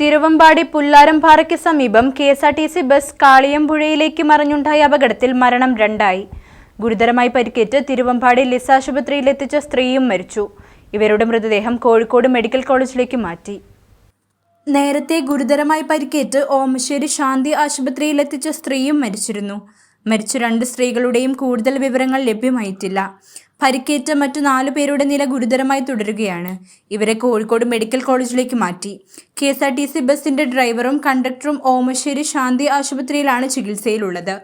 Thiruvambady പുല്ലാരംപാറയ്ക്ക് സമീപം K S R T C bus കാളിയമ്പുഴയിലേക്ക് മറിഞ്ഞുണ്ടായ അപകടത്തിൽ മരണം രണ്ടായി. ഗുരുതരമായി പരിക്കേറ്റ് തിരുവമ്പാടി ലിസ് ആശുപത്രിയിൽ എത്തിച്ച സ്ത്രീയും മരിച്ചു. ഇവരുടെ മൃതദേഹം കോഴിക്കോട് മെഡിക്കൽ കോളേജിലേക്ക് മാറ്റി. നേരത്തെ ഗുരുതരമായി പരിക്കേറ്റ് ഓമശ്ശേരി ശാന്തി ആശുപത്രിയിൽ എത്തിച്ച സ്ത്രീയും മരിച്ചിരുന്നു. മരിച്ച രണ്ട് സ്ത്രീകളുടെയും കൂടുതൽ വിവരങ്ങൾ ലഭ്യമായിട്ടില്ല. പരിക്കേറ്റ മറ്റു നാലു പേരുടെ നില ഗുരുതരമായി തുടരുകയാണ്. ഇവരെ കോഴിക്കോട് മെഡിക്കൽ കോളേജിലേക്ക് മാറ്റി. K S R T C ബസിന്റെ ഡ്രൈവറും കണ്ടക്ടറും ഓമശ്ശേരി ശാന്തി ആശുപത്രിയിലാണ് ചികിത്സയിലുള്ളത്.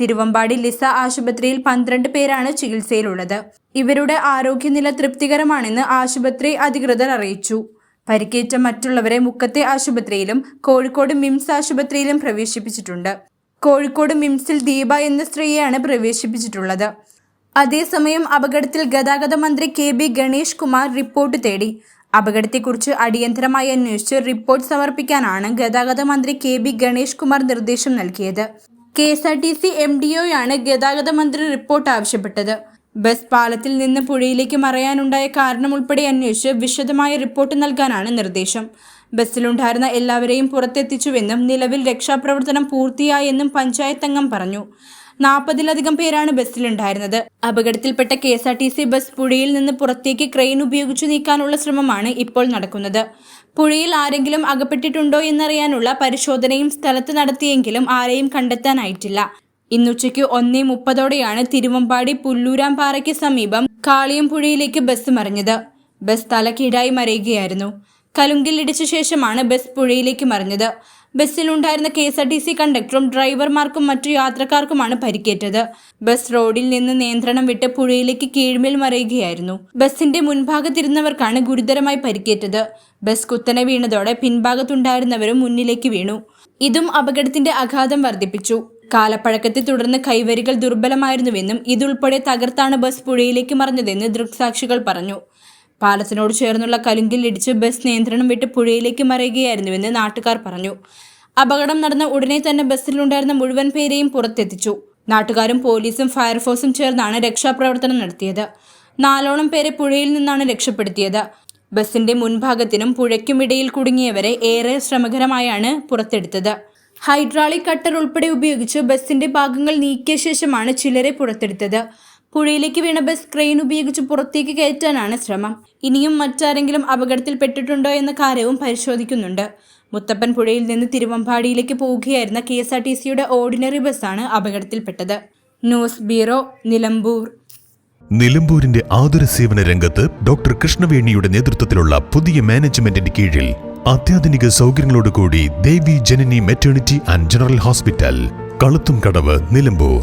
തിരുവമ്പാടി ലിസ ആശുപത്രിയിൽ പന്ത്രണ്ട് പേരാണ് ചികിത്സയിലുള്ളത്. ഇവരുടെ ആരോഗ്യനില തൃപ്തികരമാണെന്ന് ആശുപത്രി അധികൃതർ അറിയിച്ചു. പരിക്കേറ്റ മറ്റുള്ളവരെ മുക്കത്തെ ആശുപത്രിയിലും കോഴിക്കോട് മിംസ് ആശുപത്രിയിലും പ്രവേശിപ്പിച്ചിട്ടുണ്ട്. കോഴിക്കോട് മിംസിൽ ദീപ എന്ന സ്ത്രീയെയാണ് പ്രവേശിപ്പിച്ചിട്ടുള്ളത്. അതേസമയം അപകടത്തിൽ ഗതാഗത മന്ത്രി K B Ganesh Kumar report തേടി. അപകടത്തെക്കുറിച്ച് അടിയന്തരമായി അന്വേഷിച്ച് റിപ്പോർട്ട് സമർപ്പിക്കാനാണ് ഗതാഗത മന്ത്രി കെ ബി ഗണേഷ് കുമാർ നിർദ്ദേശം നൽകിയത്. K S R T C M D ഒയാണ് ഗതാഗത മന്ത്രി റിപ്പോർട്ട് ആവശ്യപ്പെട്ടത്. ബസ് പാലത്തിൽ നിന്ന് പുഴയിലേക്ക് മറയാനുണ്ടായ കാരണം ഉൾപ്പെടെ അന്വേഷിച്ച് വിശദമായ റിപ്പോർട്ട് നൽകാനാണ് നിർദ്ദേശം. ബസ്സിലുണ്ടായിരുന്ന എല്ലാവരെയും പുറത്തെത്തിച്ചുവെന്നും നിലവിൽ രക്ഷാപ്രവർത്തനം പൂർത്തിയായെന്നും പഞ്ചായത്തംഗം പറഞ്ഞു. നാൽപ്പതിലധികം പേരാണ് ബസ്സിലുണ്ടായിരുന്നത്. അപകടത്തിൽപ്പെട്ട K S R T C bus പുഴയിൽ നിന്ന് പുറത്തേക്ക് ക്രെയിൻ ഉപയോഗിച്ചു നീക്കാനുള്ള ശ്രമമാണ് ഇപ്പോൾ നടക്കുന്നത്. പുഴയിൽ ആരെങ്കിലും അകപ്പെട്ടിട്ടുണ്ടോ എന്നറിയാനുള്ള പരിശോധനയും സ്ഥലത്ത് നടത്തിയെങ്കിലും ആരെയും കണ്ടെത്താനായിട്ടില്ല. ഇന്നുച്ചയ്ക്ക് ഒന്നേ മുപ്പതോടെയാണ് തിരുവമ്പാടി പുല്ലൂരാംപാറയ്ക്ക് സമീപം കാളിയം പുഴയിലേക്ക് ബസ് മറിഞ്ഞത്. ബസ് തലക്കീഴായി മറിയുകയായിരുന്നു. കലുങ്കിൽ ഇടിച്ച ശേഷമാണ് ബസ് പുഴയിലേക്ക് മറിഞ്ഞത്. ബസ്സിലുണ്ടായിരുന്ന K S R T C കണ്ടക്ടറും ഡ്രൈവർമാർക്കും മറ്റു യാത്രക്കാർക്കുമാണ് പരിക്കേറ്റത്. ബസ് റോഡിൽ നിന്ന് നിയന്ത്രണം വിട്ട് പുഴയിലേക്ക് കീഴ്മേൽ മറിയുകയായിരുന്നു. ബസിന്റെ മുൻഭാഗത്തിരുന്നവർക്കാണ് ഗുരുതരമായി പരിക്കേറ്റത്. ബസ് കുത്തനെ വീണതോടെ പിൻഭാഗത്തുണ്ടായിരുന്നവരും മുന്നിലേക്ക് വീണു. ഇതും അപകടത്തിന്റെ ആഘാതം വർദ്ധിപ്പിച്ചു. കാലപ്പഴക്കത്തെ തുടർന്ന് കൈവരികൾ ദുർബലമായിരുന്നുവെന്നും ഇതുൾപ്പെടെ തകർത്താണ് ബസ് പുഴയിലേക്ക് മറിഞ്ഞതെന്ന് ദൃക്സാക്ഷികൾ പറഞ്ഞു. പാലത്തിനോട് ചേർന്നുള്ള കലുങ്കിൽ ഇടിച്ച് ബസ് നിയന്ത്രണം വിട്ട് പുഴയിലേക്ക് മറിയുകയായിരുന്നുവെന്ന് നാട്ടുകാർ പറഞ്ഞു. അപകടം നടന്ന ഉടനെ തന്നെ ബസ്സിലുണ്ടായിരുന്ന മുഴുവൻ പേരെയും പുറത്തെത്തിച്ചു. നാട്ടുകാരും പോലീസും ഫയർഫോഴ്സും ചേർന്നാണ് രക്ഷാപ്രവർത്തനം നടത്തിയത്. നാലോളം പേരെ പുഴയിൽ നിന്നാണ് രക്ഷപ്പെടുത്തിയത്. ബസിന്റെ മുൻഭാഗത്തിനും പുഴയ്ക്കും ഇടയിൽ കുടുങ്ങിയവരെ ഏറെ ശ്രമകരമായാണ് പുറത്തെടുത്തത്. ഹൈഡ്രോളിക് കട്ടർ ഉൾപ്പെടെ ഉപയോഗിച്ച് ബസിന്റെ ഭാഗങ്ങൾ നീക്കിയ ശേഷമാണ് ചിലരെ പുറത്തെടുത്തത്. പുഴയിലേക്ക് വീണ ബസ് ക്രെയിൻ ഉപയോഗിച്ച് പുറത്തേക്ക് കയറ്റാനാണ് ശ്രമം. ഇനിയും മറ്റാരെങ്കിലും അപകടത്തിൽ പെട്ടിട്ടുണ്ടോ എന്ന കാര്യവും പരിശോധിക്കുന്നുണ്ട്. മുത്തപ്പൻ പുഴയിൽ നിന്ന് തിരുവമ്പാടിയിലേക്ക് പോവുകയായിരുന്ന കെ എസ് ആർ ടി സിയുടെ ഓർഡിനറി ബസ്സാണ് അപകടത്തിൽപ്പെട്ടത്. News bureau Nilambur. നിലമ്പൂരിന്റെ ആതുര സേവന രംഗത്ത് ഡോക്ടർ കൃഷ്ണവേണിയുടെ നേതൃത്വത്തിലുള്ള പുതിയ മാനേജ്മെന്റിന്റെ കീഴിൽ അത്യാധുനിക സൗകര്യങ്ങളോടുകൂടി Devi Janani maternity and general hospital കളുത്തും കടവ് നിലമ്പൂർ.